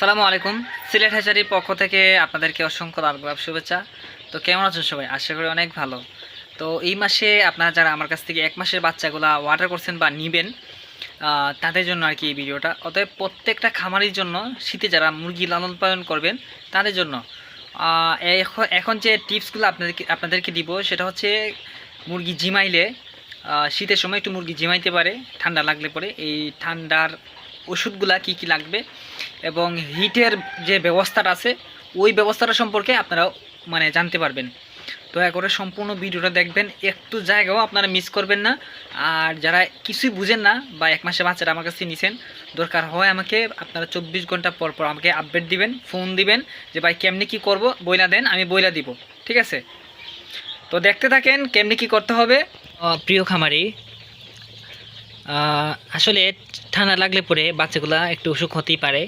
সালামু আলাইকুম। সিলেট হ্যাচারির পক্ষ থেকে আপনাদেরকে অসংখ্য লাভ শুভেচ্ছা। তো কেমন আছেন সবাই? আশা করি অনেক ভালো। তো এই মাসে আপনারা যারা আমার কাছ থেকে এক মাসের বাচ্চাগুলা অর্ডার করছেন বা নেবেন তাদের জন্য আর কি এই ভিডিওটা। অতএব প্রত্যেকটা খামারির জন্য, শীতে যারা মুরগি লালন পালন করবেন, তাদের জন্য। এখন এখন যে টিপসগুলো আপনাদেরকে আপনাদেরকে দিব, সেটা হচ্ছে মুরগি জিমাইলে শীতের সময় একটু মুরগি জিমাইতে পারে, ঠান্ডা লাগলে পরে। এই ঠান্ডার ওষুধগুলা কি কি লাগবে এবং হিটের যে ব্যবস্থাটা আছে, ওই ব্যবস্থাটা সম্পর্কে আপনারা মানে জানতে পারবেন। দয়া করে সম্পূর্ণ ভিডিওটা দেখবেন, একটু জায়গাও আপনারা মিস করবেন না। আর যারা কিছুই বুঝেন না বা এক মাসে বাচ্চারা আমার কাছে নিছেন, দরকার হয় আমাকে আপনারা চব্বিশ ঘণ্টা পর পর আমাকে আপডেট দিবেন ফোন দিবেন যে, ভাই, কেমনি কি করব? বইলা দেন, আমি বইলা দিব। ঠিক আছে? তো দেখতে থাকেন, কেমনি কি করতে হবে? প্রিয় খামারি আসলে ঠান্ডা লাগলে পরে বাচ্চাগুলা একটু অসুখ হতেই পারে।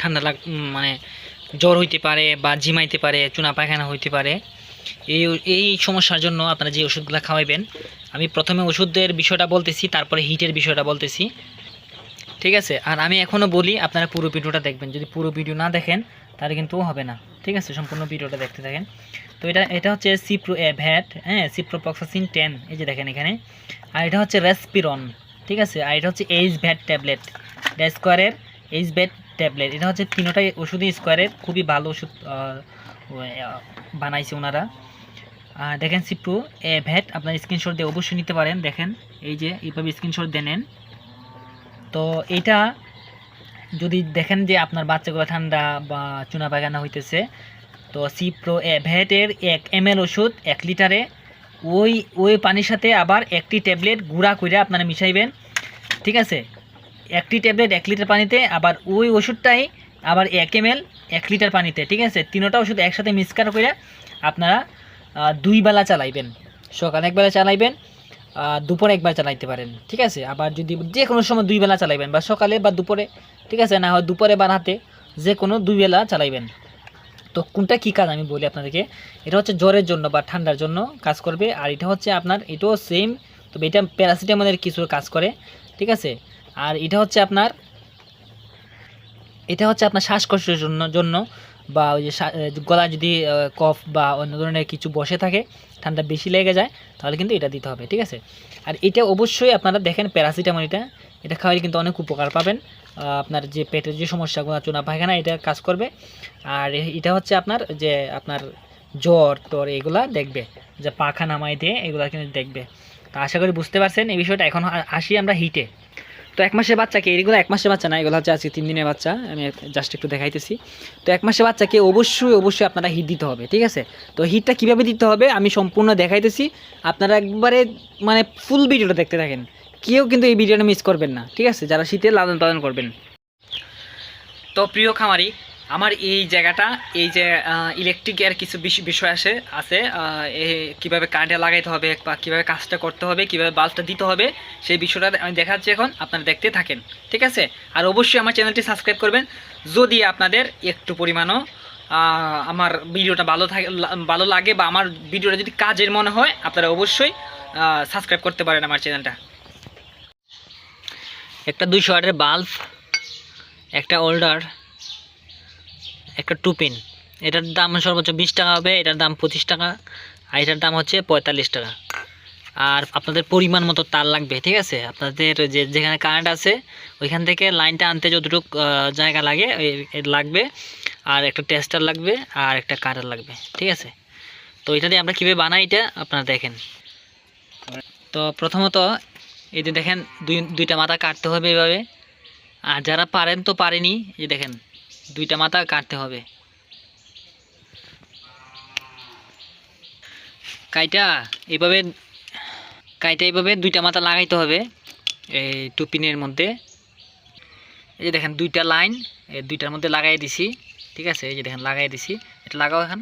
ঠান্ডা লাগ মানে জ্বর হইতে পারে বা জিমাইতে পারে, চুনা পায়খানা হইতে পারে। এই এই সমস্যার জন্য আপনারা যে ওষুধগুলো খাওয়াইবেন, আমি প্রথমে ওষুধের বিষয়টা বলতেছি, তারপরে হিটের বিষয়টা বলতেছি। ঠিক আছে? আর আমি এখনও বলি, আপনারা পুরো ভিডিওটা দেখবেন। যদি পুরো ভিডিও না দেখেন, তাহলে কিন্তু হবে না। ঠিক আছে? সম্পূর্ণ ভিডিওটা দেখতে থাকেন। তো এটা এটা হচ্ছে সিপ্রো ভ্যাট হ্যাঁ সিপ্রোপক্সাসিন টেন এই যে দেখেন এখানে। আর এটা হচ্ছে রেসপিরন ঠিক আছে? আর এটা হচ্ছে এইচ ভ্যাট ট্যাবলেট স্কোয়ারের এইচ ভ্যাট ট্যাবলেট এটা হচ্ছে তিনোটাই ওষুধই স্কোয়ারের খুবই ভালো ওষুধ বানাইছে ওনারা। আর দেখেন সিপ্রো এ ভ্যাট আপনার স্ক্রিনশট দিয়ে অবশ্যই নিতে পারেন। দেখেন, এই যে এইভাবে স্ক্রিনশট দিয়ে নেন। তো এটা যদি দেখেন যে আপনার বাচ্চাগুলো ঠান্ডা বা চুনা পায়খানা হইতেছে, তো সিপ্রো ভ্যাটের এক এম ওষুধ এক লিটারে, ওই ওই পানির সাথে আবার একটি ট্যাবলেট গুঁড়া করে আপনারা মিশাইবেন, ঠিক আছে? একটি ট্যাবলেট এক লিটার পানিতে, আবার ওই ওষুধটাই আবার এক এম এক লিটার পানিতে, ঠিক আছে? তিনোটা ওষুধ একসাথে মিক্সকার করে আপনারা দুই বেলা চালাইবেন, সকালে একবেলা চালাইবেন দুপুরে একবার চালাইতে পারেন, ঠিক আছে? আবার যদি যে কোনো সময় দুই বেলা চালাইবেন, বা সকালে বা দুপুরে, ঠিক আছে? না হয় দুপুরে বা রাতে যে কোনো দুই বেলা চালাইবেন। তো কোনটা কী কাজ আমি বলি আপনাদেরকে? এটা হচ্ছে জ্বরের জন্য বা ঠান্ডার জন্য কাজ করবে, আর এটা হচ্ছে আপনার, এটাও সেম তবে এটা প্যারাসিটামলের কিছু কাজ করে, ঠিক আছে? আর এটা হচ্ছে আপনার, এটা হচ্ছে আপনার শ্বাসকষ্টের জন্য জন্য বা ওই যে গলায় যদি কফ বা অন্য ধরনের কিছু বসে থাকে, ঠান্ডা বেশি লেগে যায়, তাহলে কিন্তু এটা দিতে হবে, ঠিক আছে? আর এটা অবশ্যই আপনারা দেখেন প্যারাসিটামল এটা। এটা খাওয়ালে কিন্তু অনেক উপকার পাবেন। আপনার যে পেটের যে সমস্যাগুলো, চুনা পায়খানা, এটা কাজ করবে। আর এটা হচ্ছে আপনার যে আপনার জ্বর, টর, এগুলা দেখবে। যে পাখা নামাই দিয়ে এগুলা কিন্তু দেখবে। তো আশা করি বুঝতে পারছেন। এই বিষয়টা এখন আসি আমরা হিটে তো এক মাসের বাচ্চাকে এগুলো এক মাসের বাচ্চা না, এগুলো হচ্ছে আজকে তিন দিনের বাচ্চা। আমি জাস্ট একটু দেখাইতেছি। তো এক মাসের বাচ্চাকে অবশ্যই অবশ্যই আপনারা হিট দিতে হবে, ঠিক আছে? তো হিটটা কীভাবে দিতে হবে আমি সম্পূর্ণ দেখাইতেছি। আপনারা একবারে মানে ফুল ভিডিওটা দেখতে থাকেন। কেউ কিন্তু এই ভিডিওটা মিস করবেন না, ঠিক আছে? যারা শীতে লালন পালন করবেন। তো প্রিয় খামারি আমার এই জায়গাটা, এই যে ইলেকট্রিকের কিছু বিষ- বিষয় আসে, আছে কীভাবে কারেন্টে লাগাইতে হবে বা কীভাবে কাজটা করতে হবে, কীভাবে বাল্বটা দিতে হবে, সেই বিষয়টা আমি দেখাচ্ছি এখন, আপনারা দেখতে থাকেন, ঠিক আছে? আর অবশ্যই আমার চ্যানেলটি সাবস্ক্রাইব করবেন, যদি আপনাদের একটু পরিমাণও আমার ভিডিওটা ভালো থাকে ভালো লাগে বা আমার ভিডিওটা যদি কাজের মনে হয়, আপনারা অবশ্যই সাবস্ক্রাইব করতে পারেন আমার চ্যানেলটা। একটা দুইশো ওয়াটের বাল্ব একটা ওল্ডার একটা টুপিন। এটার দাম সর্বোচ্চ বিশ টাকা হবে, এটার দাম পঁচিশ টাকা, আর এটার দাম হচ্ছে পঁয়তাল্লিশ টাকা। আর আপনাদের পরিমাণ মতো তার লাগবে, ঠিক আছে? আপনাদের যে, যেখানে কারেন্ট আছে, ওইখান থেকে লাইনটা আনতে যতটুকু জায়গা লাগে লাগবে। আর একটা টেস্টার লাগবে, আর একটা কাটার লাগবে, ঠিক আছে? তো এটা দিয়ে আমরা কীভাবে বানাই এটা আপনারা দেখেন। তো প্রথমত এই যে দেখেন, দুই, দুইটা মাথা কাটতে হবে এভাবে। আর যারা পারেন তো পারেনি এই দেখেন। দুইটা মাথা কাটতে হবে। কাইটা এইভাবে কাইটা এইভাবে দুইটা মাথা লাগাইতে হবে এই টুপিনের মধ্যে। এই যে দেখেন দুইটা লাইন, এই দুইটার মধ্যে লাগাই দিছি, ঠিক আছে? এই যে দেখেন লাগাই দিছি, এটা লাগাও এখন।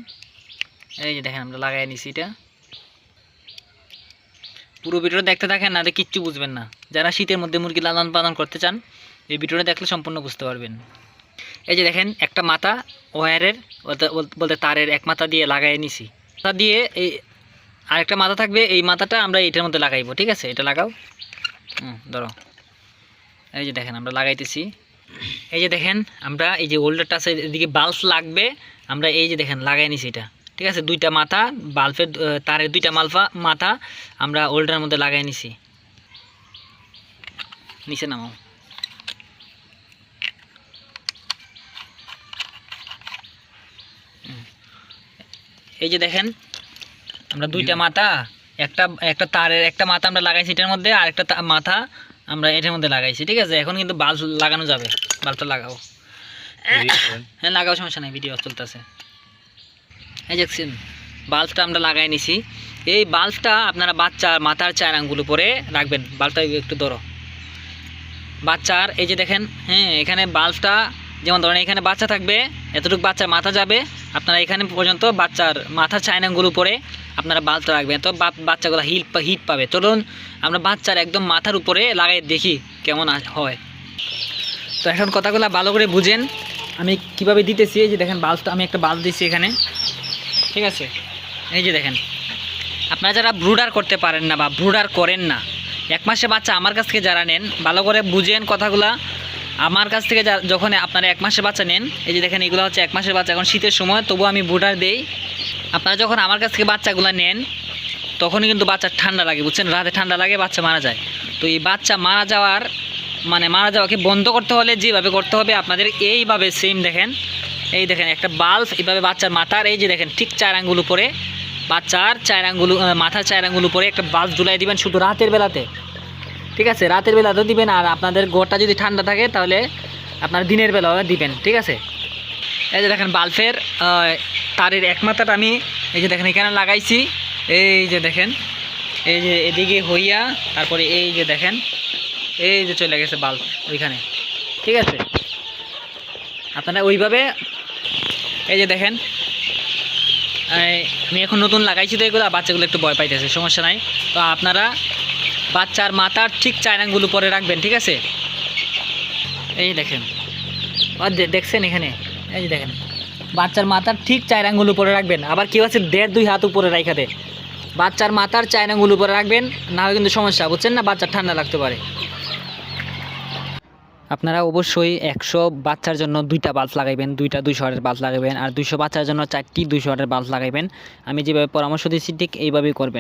এই যে দেখেন আমরা লাগাই নিছি এটা। পুরো ভিডিওটা দেখতে থাকেন না কিচ্ছু বুঝবেন না। যারা শীতের মধ্যে মুরগি লালন পালন করতে চান, এই ভিডিওটা দেখলে সম্পূর্ণ বুঝতে পারবেন। এই যে দেখেন, একটা মাথা বলতে- বলতে তারের এক মাথা দিয়ে লাগাই নিছি। তা দিয়ে এই আরেকটা মাথা থাকবে, এই মাথাটা আমরা এটার মধ্যে লাগাইবো, ঠিক আছে? এটা লাগাও। হুম, ধরো। এই যে দেখেন, আমরা লাগাইতেছি। এই যে দেখেন, আমরা এই যে ওল্ডারটা আছে, এদিকে বাল্ব লাগবে, আমরা এই যে দেখেন, লাগাই নিছি এটা। ঠিক আছে? দুইটা মাথা, বাল্বের তারের দুইটা মালফা, মাথা আমরা ওল্ডারের মধ্যে লাগাই নিছি। নিচে নামাও। এই যে দেখেন আমরা দুইটা মাথা একটা একটা তারের একটা মাথা আমরা লাগাইছি এটার মধ্যে আর একটা মাথা আমরা এটার মধ্যে লাগাইছি ঠিক আছে? এখন কিন্তু বাল্ব লাগানো যাবে বাল্বটা লাগাও হ্যাঁ লাগাও সমস্যা নেই ভিডিও চলতেছে। এই দেখছেন বাল্বটা আমরা লাগাই নিছি। এই বাল্বটা আপনারা বাচ্চার মাথার চার আঙ্গুল উপরে রাখবেন বাল্বটা একটু ধরো। বাচ্চার এই যে দেখেন হ্যাঁ এখানে বাল্বটা যেমন ধরেন এখানে বাচ্চা থাকবে, এতটুকু বাচ্চার মাথা যাবে, আপনারা এখানে পর্যন্ত বাচ্চার মাথার চায়নাগুলো উপরে আপনারা বাল্বটা রাখবেন। তো বাচ্চাগুলো হিট হিট পাবে। চলুন আমরা বাচ্চার একদম মাথার উপরে লাগাই দেখি কেমন হয়। তো এখন কথাগুলো ভালো করে বুঝেন। আমি কীভাবে দিতেছি, এই যে দেখেন বাল্বটা আমি একটা বাল্ব দিচ্ছি এখানে। ঠিক আছে? এই যে দেখেন। আপনারা যারা ব্রুডার করতে পারেন না বা ব্রুডার করেন না, এক মাসে বাচ্চা আমার কাছ থেকে যারা নেন, ভালো করে বুঝেন কথাগুলা। আমার কাছ থেকে যখন আপনারা এক মাসের বাচ্চা নেন, এই যে দেখেন এগুলো হচ্ছে এক মাসের বাচ্চা, এখন শীতের সময়, তবুও আমি ব্রুডার দেই। আপনারা যখন আমার কাছ থেকে বাচ্চাগুলো নেন, তখনই কিন্তু বাচ্চার ঠান্ডা লাগে, বুঝছেন? রাতে ঠান্ডা লাগে, বাচ্চা মারা যায়। তো এই বাচ্চা মারা যাওয়ার মানে মারা যাওয়াকে বন্ধ করতে হলে যেভাবে করতে হবে, আপনাদের এইভাবে সেম দেখেন। এই দেখেন, একটা বাল্ব এইভাবে বাচ্চার মাথার, এই যে দেখেন, ঠিক চার আঙ্গুল উপরে, বাচ্চার চার আঙ্গুল মাথার চার আঙ্গুল উপরে একটা বাল্ব ঝুলাই দিবেন শুধু রাতের বেলাতে। ঠিক আছে? রাতের বেলাতেও দিবেন, আর আপনাদের ঘরটা যদি ঠান্ডা থাকে, তাহলে আপনার দিনের বেলাও দিবেন, ঠিক আছে? এই যে দেখেন বাল্বের তারের এক মাথাটা আমি, এই যে দেখেন এখানে লাগাইছি। এই যে দেখেন, এই যে এদিকে হইয়া, তারপরে এই যে দেখেন, এই যে চলে গেছে বাল্ব ওইখানে, ঠিক আছে? আপনারা ওইভাবে, এই যে দেখেন আমি এখন নতুন লাগাইছি তো এগুলো, বাচ্চাগুলো একটু ভয় পাইতেছে, সমস্যা নাই। তো আপনারা বাচ্চার মাথার ঠিক চায়নাগুলো পরে রাখবেন, ঠিক আছে? এই দেখেন। দেখছেন এখানে? এই দেখেন। বাচ্চার মাথার ঠিক চার আঙ্গুল উপরে রাখবেন। আবার কেউ আছে দেড় দুই হাত উপরে রাখা দেয় বাচ্চার মাথার চায়নাগুলো উপরে রাখবেন, না হয় কিন্তু সমস্যা, বুঝছেন না? বাচ্চার ঠান্ডা লাগতে পারে। আপনারা অবশ্যই একশো বাচ্চার জন্য দুইটা বাল্ব লাগাইবেন, দুইটা দুইশো ওয়াটের বাল্ব লাগাবেন আর দুইশো বাচ্চার জন্য চারটি দুইশো ওয়াটের বাল্ব লাগাইবেন। আমি যেভাবে পরামর্শ দিচ্ছি ঠিক এইভাবেই করবেন।